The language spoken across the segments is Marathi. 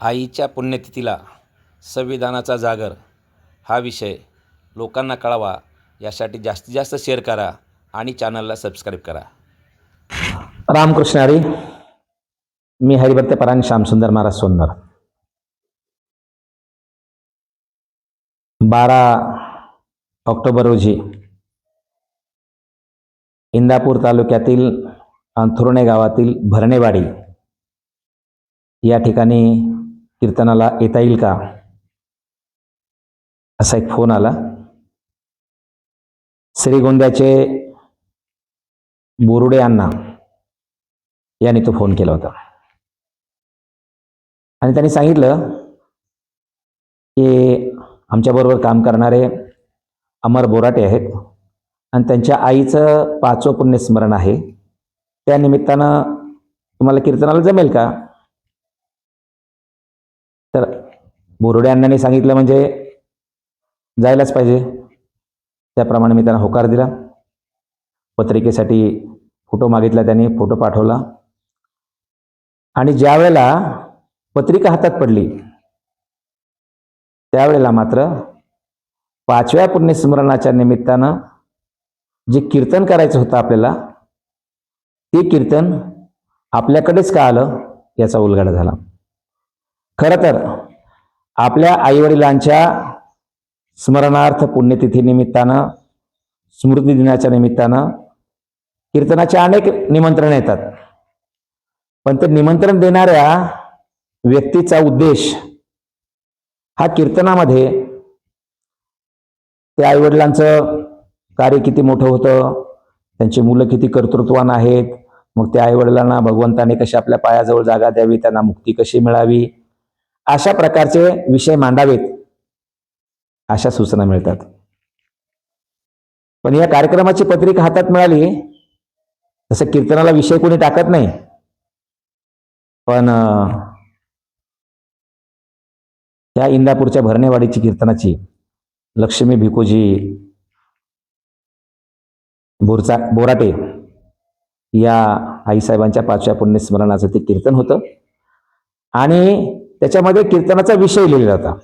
आईच्या पुण्यतिथीला संविधानाचा जागर. हा विषय लोकांना कळावा यासाठी जास्तीत जास्त शेअर करा आणि चॅनलला सबस्क्राईब करा. रामकृष्ण हरी. मी हरिभक्त परायण श्यामसुंदर महाराज सोनर बारा ऑक्टोबर रोजी इंदापूर तालुक्यातील अंथुर्णे गावातील भरणेवाडी या ठिकाणी कीर्तनाला येता येईल का? असा एक फोन आला. श्रीगोंद्याचे बोरुडे अण्णा यांनी तो फोन केला होता. आणि त्यांनी सांगितलं की आमच्याबरोबर काम करणारे अमर बोराटे आहेत आणि त्यांच्या आईचं पाचवं पुण्यस्मरण आहे. त्या निमित्तानं तुम्हाला कीर्तनाला जमेल का? बोरुडे अण्णांनी सांगितलं म्हणजे जायलाच पाहिजे. त्याप्रमाणे मी त्यांना होकार दिला. पत्रिकेसाठी फोटो मागितला त्यांनी फोटो पाठवला. आणि ज्या वेळेला पत्रिका हातात पडली त्यावेळेला मात्र पाचव्या पुण्यस्मरणाच्या निमित्तानं जे कीर्तन करायचं होतं आपल्याला ते कीर्तन आपल्याकडेच का आलं याचा उलगडा झाला. खरं तर आपल्या आईवडिलांच्या स्मरणार्थ पुण्यतिथीनिमित्तानं स्मृती दिनाच्या निमित्तानं कीर्तनाचे अनेक निमंत्रण येतात. पण ते निमंत्रण देणाऱ्या व्यक्तीचा उद्देश हा कीर्तनामध्ये त्या आईवडिलांचं कार्य किती मोठं होतं त्यांची मुलं किती कर्तृत्वान आहेत मग त्या आईवडिलांना भगवंताने कशी आपल्या पायाजवळ जागा द्यावी त्यांना मुक्ती कशी मिळावी अशा प्रकारचे विषय मांडावेत अशा सूचना मिळतात. पण या कार्यक्रमाची पत्रिका हातात मिळाली तसं कीर्तनाला विषय कोणी टाकत नाही पण त्या इंदापूरच्या भरणेवाडीची कीर्तनाची लक्ष्मी भिकोजी बोरचा बोराटे या आईसाहेबांच्या पाचव्या पुण्यस्मरणाचं ते कीर्तन होतं. आणि त्याच्यामध्ये कीर्तनाचा विषय लिहिलेला होता.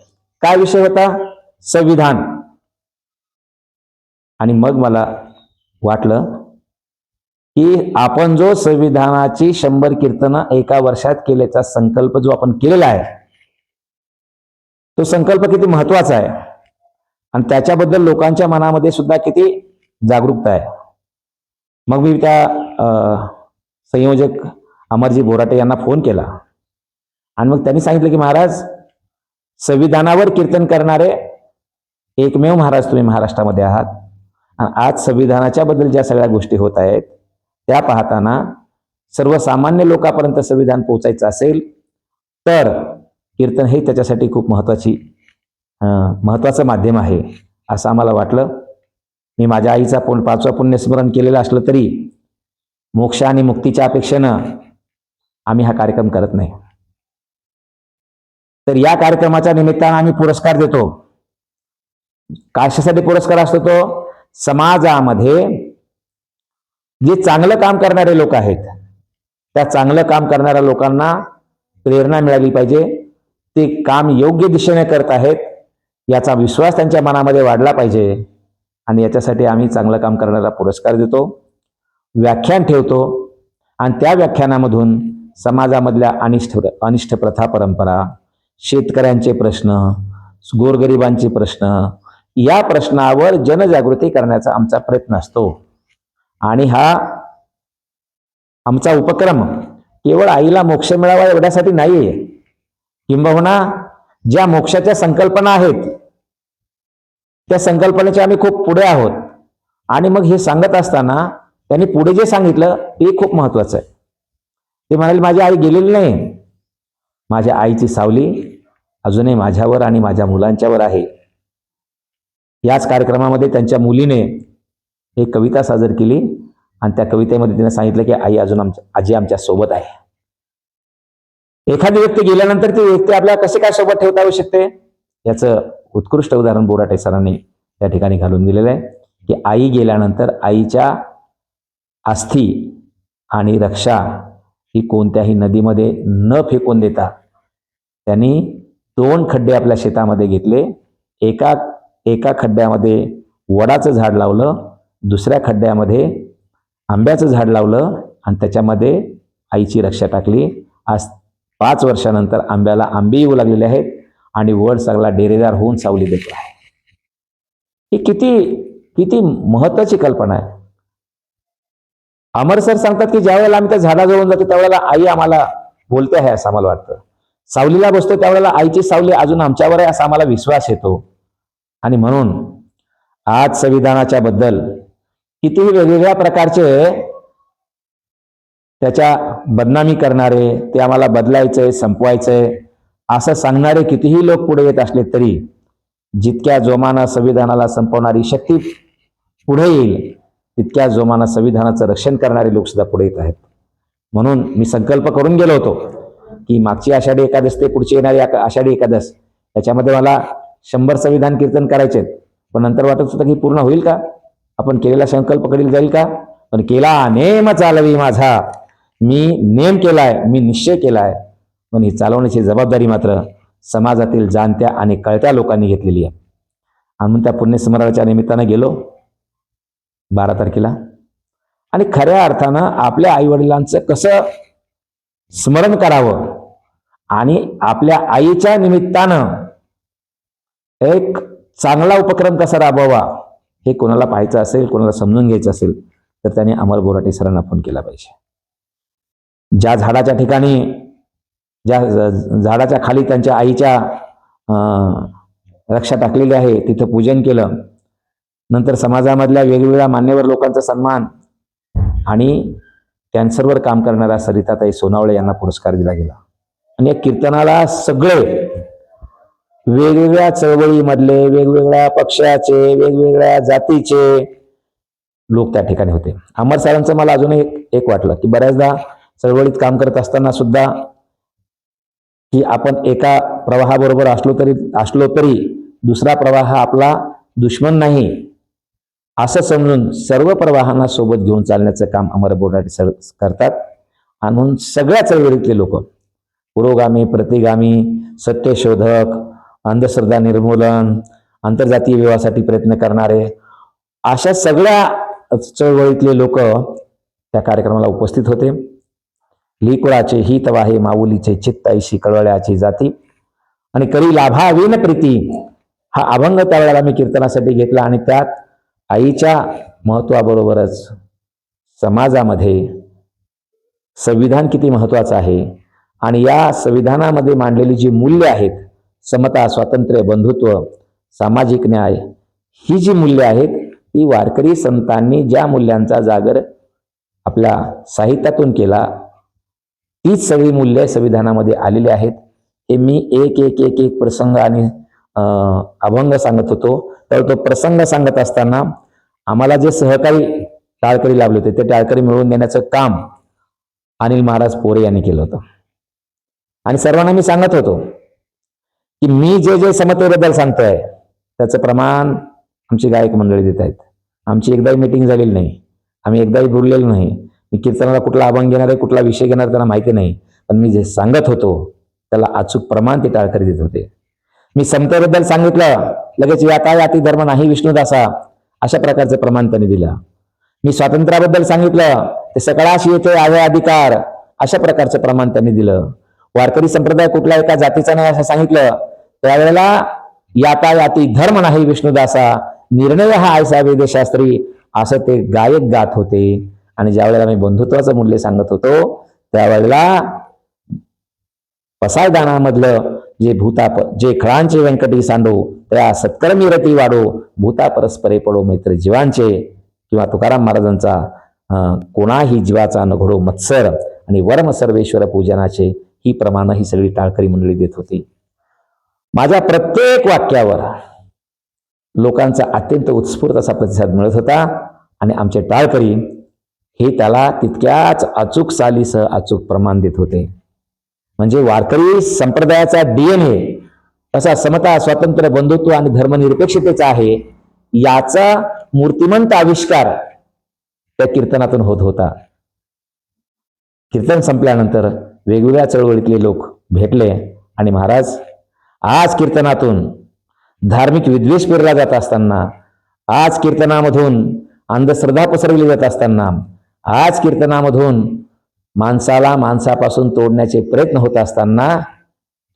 काय विषय होता? संविधान. आणि मग मला वाटलं की आपण जो संविधानाची शंभर कीर्तनं एका वर्षात केल्याचा संकल्प जो आपण केलेला आहे तो संकल्प किती महत्त्वाचा आहे? आणि त्याच्याबद्दल लोकांच्या मनामध्ये सुद्धा किती जागरूकता आहे? मग मी त्या अं, संयोजक अमरजी बोराटे यांना फोन केला. आणि मग त्यांनी सांगितलं की महाराज संविधानावर कीर्तन करणारे एकमेव महाराज तुम्ही महाराष्ट्रामध्ये आहात. आणि आज संविधानाच्या बद्दल ज्या सगळ्या गोष्टी होत आहेत त्या पाहताना सर्वसामान्य लोकांपर्यंत संविधान पोचायचं असेल तर कीर्तन हे त्याच्यासाठी खूप महत्वाची महत्त्वाचं महत्वाचं माध्यम आहे असं आम्हाला वाटलं. मी माझ्या आईचा पुण्य पाचवा पुण्यस्मरण केलेलं असलं तरी मोक्ष आणि मुक्तीच्या अपेक्षेनं आम्ही हा कार्यक्रम करत नाही. तर या कार्यक्रमाच्या निमित्तानं आम्ही पुरस्कार देतो. कशासाठी पुरस्कार असतो तो समाजामध्ये जे चांगलं काम करणारे लोक आहेत त्या चांगलं काम करणाऱ्या लोकांना प्रेरणा मिळाली पाहिजे. ते काम योग्य दिशेने करत आहेत याचा विश्वास त्यांच्या मनामध्ये वाढला पाहिजे आणि याच्यासाठी आम्ही चांगलं काम करण्याला पुरस्कार देतो. व्याख्यान ठेवतो आणि त्या व्याख्यानामधून समाजामधल्या अनिष्ठ अनिष्ट प्रथा परंपरा शेतकऱ्यांचे प्रश्न गोरगरिबांचे प्रश्न या प्रश्नावर जनजागृती करण्याचा आमचा प्रयत्न असतो. आणि हा आमचा उपक्रम केवळ आईला मोक्ष मिळावा एवढ्यासाठी नाहीये. किंबहुना ज्या मोक्षाच्या संकल्पना आहेत त्या संकल्पनेचे आम्ही खूप पुढे आहोत. आणि मग हे सांगत असताना त्यांनी पुढे जे सांगितलं ते खूप महत्वाचं आहे. ते म्हणाले माझी आई गेलेली नाही. माझ्या आईची सावली अजूनही माझ्यावर आणि माझ्या मुलांच्यावर आहे. याच कार्यक्रमामध्ये त्यांच्या मुलीने एक कविता सादर केली आणि त्या कवितेमध्ये तिने सांगितलं की आई अजून आमच्या आजी आमच्यासोबत आहे. एखादी व्यक्ती गेल्यानंतर ती व्यक्ती आपल्याला कसे काय सोबत ठेवता येऊ शकते? याचं उत्कृष्ट उदाहरण बोराटे सरांनी त्या ठिकाणी घालून दिलेलं आहे की आई गेल्यानंतर आईच्या अस्थी आणि रक्षा ही कोणत्याही नदीमध्ये न फेकून देता त्यांनी दोन खड्डे आपल्या शेतामध्ये घेतले. एका एका खड्ड्यामध्ये वडाचं झाड लावलं. दुसऱ्या खड्ड्यामध्ये आंब्याचं झाड लावलं आणि त्याच्यामध्ये आईची रक्षा टाकली. आज पाच वर्षानंतर आंब्याला आंबे येऊ लागलेले आहेत आणि वड सगळा डेरेदार होऊन सावली देतो आहे. ही किती किती महत्वाची कल्पना आहे. अमर सर सांगतात की ज्या वेळेला आम्ही त्या झाडाजवळून जातो त्यावेळेला आई आम्हाला बोलते आहे असं आम्हाला वाटतं. सावलीला बसतो त्यावेळेला आईची सावली अजून आमच्यावर आहे असा आम्हाला विश्वास येतो. आणि म्हणून आज संविधानाच्या बद्दल कितीही वेगवेगळ्या प्रकारचे त्याच्या बदनामी करणारे ते आम्हाला बदलायचंय संपवायचंय असं सांगणारे कितीही लोक पुढे येत असले तरी जितक्या जोमानं संविधानाला संपवणारी शक्ती पुढे येईल तितक्या जोमानं संविधानाचं रक्षण करणारे लोक सुद्धा पुढे येत आहेत. म्हणून मी संकल्प करून गेलो होतो की मागची आषाढी एकादश ते पुढची येणारी आषाढी एकादश. त्याच्यामध्ये मला शंभर संविधान कीर्तन करायचे पण नंतर वाटत होतं की पूर्ण होईल का? आपण केलेला संकल्प कडील जाईल का? पण केला नेम चालवी माझा. मी नेम केलाय मी निश्चय केलाय. पण ही चालवण्याची जबाबदारी मात्र समाजातील जाणत्या आणि कळत्या लोकांनी घेतलेली आहे. आणि त्या पुण्यस्मरणाच्या निमित्तानं गेलो. बारा तारखेला. आणि खऱ्या अर्थानं आपल्या आईवडिलांचं कसं स्मरण करावं. आणि आपल्या आईच्या निमित्तानं एक चांगला उपक्रम कसा राबवावा हे कोणाला पाहायचं असेल कोणाला समजून घ्यायचं असेल तर त्याने अमर बोराटे सरांना फोन केला पाहिजे. ज्या झाडाच्या ठिकाणी ज्या झाडाच्या खाली त्यांच्या आईच्या रक्षा टाकलेली आहे तिथं पूजन केलं. नंतर समाजामधल्या वेगवेगळ्या मान्यवर लोकांचा सन्मान आणि कॅन्सरवर काम करणाऱ्या सरिताताई सोनावळे यांना पुरस्कार दिला गेला. आणि या कीर्तनाला सगळे वेगवेगळ्या चळवळीमधले वेगवेगळ्या पक्षाचे वेगवेगळ्या जातीचे लोक त्या ठिकाणी होते. अमर सरांचं मला अजून एक एक वाटलं की बऱ्याचदा चळवळीत काम करत असताना सुद्धा की आपण एका प्रवाहाबरोबर असलो तरी असलो तरी दुसरा प्रवाह हा आपला दुश्मन नाही. असं समजून सर्व प्रवाहांना सोबत घेऊन चालण्याचं काम अमर बोराटे सर करतात. आणून म्हणून सगळ्या चळवळीतले लोक पुरोगामी प्रतिगामी सत्यशोधक अंधश्रद्धा निर्मूलन आंतरजातीय विवाहासाठी प्रयत्न करणारे अशा सगळ्या चळवळीतले लोक त्या कार्यक्रमाला उपस्थित होते. लिकुळाचे हित वाहे माऊलीचे चित्ताईशी कळवळ्याची जाती. आणि करी लाभावीन प्रीती हा अभंग त्यावेळेला मी कीर्तनासाठी घेतला आणि त्यात आईच्या महत्त्वाबरोबरच समाजामध्ये संविधान किती महत्त्वाचं आहे आणि या संविधानामध्ये मांडलेली जी मूल्य आहेत समता स्वातंत्र्य बंधुत्व सामाजिक न्याय ही जी मूल्य आहेत ती वारकरी संतांनी ज्या मूल्यांचा जागर आपल्या साहित्यातून केला तीच सगळी मूल्य संविधानामध्ये आलेली आहेत. हे मी एक एक एक एक प्रसंग आणि अभंग सांगत होतो. तर तो प्रसंग सांगत असताना आम्हाला जे सहकारी टाळकरी लाभले होते ते टाळकरी मिळवून देण्याचं काम अनिल महाराज पोरे यांनी केलं होतं. आणि सर्वांना मी सांगत होतो की मी जे जे समतेबद्दल सांगतोय त्याचं प्रमाण आमची गायक मंडळी देत आहेत. आमची एकदाही मिटिंग झालेली नाही. आम्ही एकदाही बोललेलो नाही. मी कीर्तनाला कुठला अभंग घेणार आहे कुठला विषय घेणार त्यांना माहिती नाही. पण मी जे सांगत होतो त्याला अचूक प्रमाण ते टाळकरी देत होते. मी समतेबद्दल सांगितलं लगेच या काय धर्म नाही विष्णुदासा अशा प्रकारचं प्रमाण त्यांनी दिलं. मी स्वातंत्र्याबद्दल सांगितलं ते सकाळाशी येथे आवे अधिकार अशा प्रकारचं प्रमाण त्यांनी दिलं. वारकरी संप्रदाय कुठल्या एका जातीचा नाही असं सांगितलं. त्यावेळेला याता याती धर्म नाही विष्णुदासा निर्णय हा आयसा वेदशास्त्री असं ते गायक गात होते. आणि ज्या वेळेला मी बंधुत्वाचं मूल्य सांगत होतो त्यावेळेला पसायदानामधलं जे भूताप जे खळांचे व्यंकटी सांडो त्या सत्कर्मी रती वाढो भूता परस्परे पडो मैत्र जीवांचे किंवा तुकाराम महाराजांचा कोणाही जीवाचा नघोडो मत्सर आणि वर्म सर्वेश्वर पूजनाचे ही प्रमाण ही सगळी टाळकरी मंडळी देत होती माझ्या प्रत्येक वाक्यावर लोकांचा अत्यंत उत्स्फूर्त असा प्रतिसाद मिळत होता आणि आमचे टाळकरी हे त्याला तितक्याच अचूक सालीसह अचूक प्रमाण देत होते म्हणजे वारकरी संप्रदायाचा डीएनए तसा समता स्वातंत्र्य बंधुत्व आणि धर्मनिरपेक्षतेचा आहे याचा मूर्तिमंत आविष्कार त्या कीर्तनातून होत होता. कीर्तन संपल्यानंतर वेगवेगळ्या चळवळीतले लोक भेटले आणि महाराज आज कीर्तनातून धार्मिक विद्वेष पेरला जात असताना आज कीर्तनामधून अंधश्रद्धा पसरवली जात असताना आज कीर्तनामधून माणसाला माणसापासून तोडण्याचे प्रयत्न होत असताना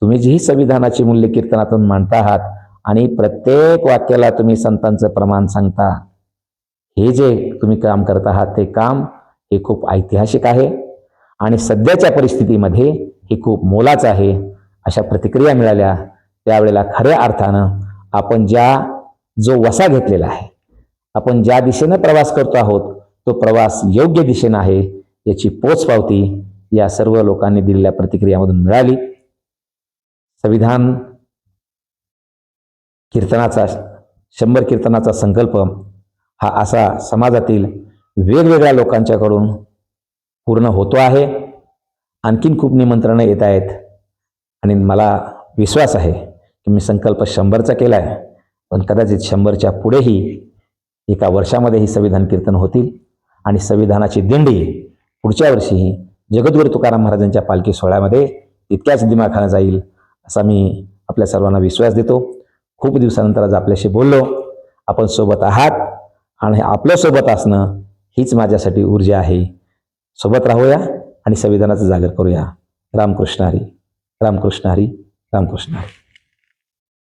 तुम्ही जी ही संविधानाची मूल्य कीर्तनातून मांडता आहात आणि प्रत्येक वाक्याला तुम्ही संतांचं प्रमाण सांगता हे जे तुम्ही काम करत आहात ते काम हे खूप ऐतिहासिक आहे आणि सध्याच्या परिस्थितीमध्ये हे खूप मोलाचं आहे. अशा प्रतिक्रिया मिळाल्या त्यावेळेला खऱ्या अर्थानं आपण ज्या जो वसा घेतलेला आहे आपण ज्या दिशेनं प्रवास करतो आहोत तो प्रवास योग्य दिशेनं आहे. याची पोचपावती या सर्व लोकांनी दिलेल्या प्रतिक्रियामधून मिळाली. संविधान कीर्तनाचा शंभर कीर्तनाचा संकल्प हा असा समाजातील वेगवेगळ्या लोकांच्याकडून पूर्ण होतो आहे. आणखीन खूप निमंत्रणं येत आहेत. आणि मला विश्वास आहे की मी संकल्प शंभरचा केला आहे पण कदाचित शंभरच्या पुढेही एका वर्षामध्ये ही संविधान कीर्तन होतील. आणि संविधानाची दिंडी पुढच्या वर्षीही जगद्गुरु तुकाराम महाराजांच्या पालखी सोहळ्यामध्ये इतक्याच दिमाखानं जाईल असा मी आपल्या सर्वांना विश्वास देतो. खूप दिवसानंतर आज आपल्याशी बोललो. आपण सोबत आहात आणि आपल्यासोबत असणं हीच माझ्यासाठी ऊर्जा आहे. सोबत राहूया आणि संविधानाचं जागर करूया. रामकृष्ण हरी. रामकृष्ण हरी. रामकृष्ण हरी.